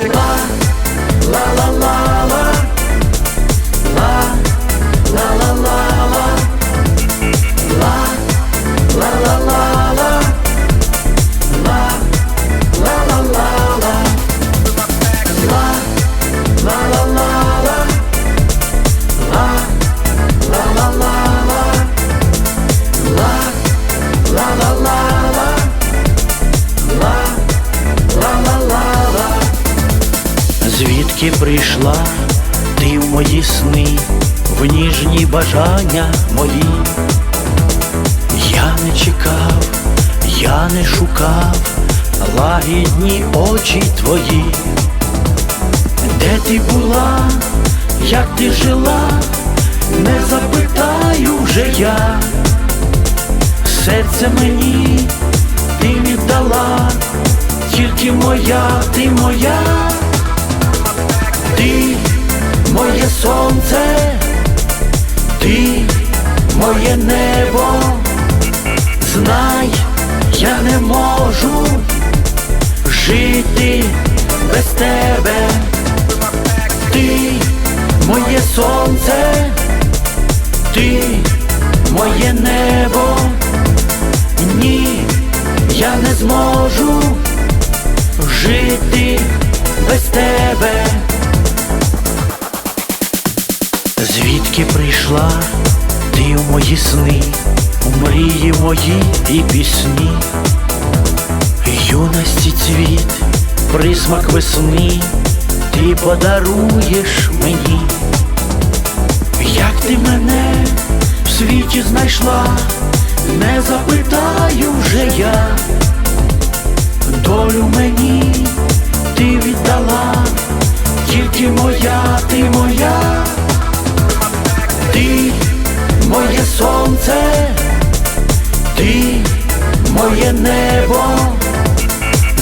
Ла-ла-ла. Звідки прийшла ти в мої сни, в ніжні бажання мої? Я не чекав, я не шукав лагідні очі твої. Де ти була, як ти жила, не запитаю вже я. Серце мені ти віддала, тільки моя, ти моя. Сонце, ти моє небо, знай, я не можу жити без тебе, ти моє сонце, ти моє небо, ні, я не зможу жити без тебе. Звідки прийшла? Ти в мої сни, у мрії мої і пісні, юності цвіт, присмак весни, ти подаруєш мені, як ти мене в світі знайшла, не запитаю вже я, долю мені ти віддала, тільки моя, ти моя. Сонце, ти моє небо,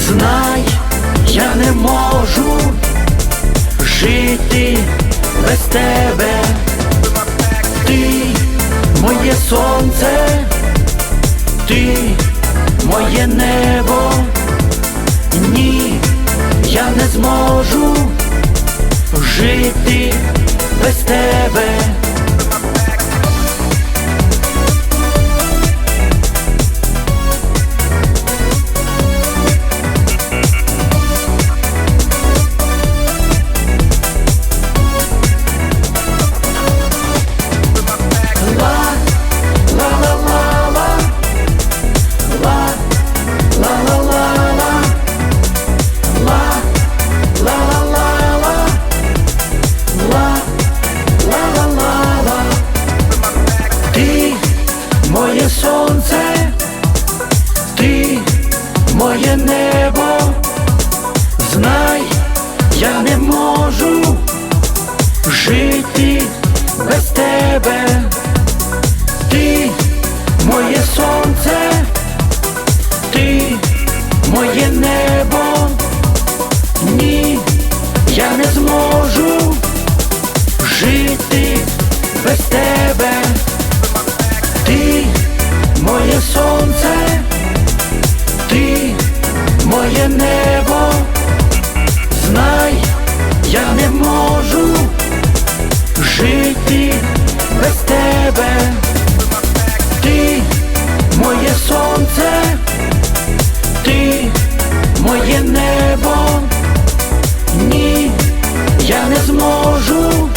знай, я не можу жити без тебе, ти моє сонце, ти моє небо, ні, я не зможу жити без тебе. Моє небо, знай, я не можу жити без тебе, ти моє сонце, ти моє небо, жити без тебе, ти моє сонце, ти моє небо, ні, я не зможу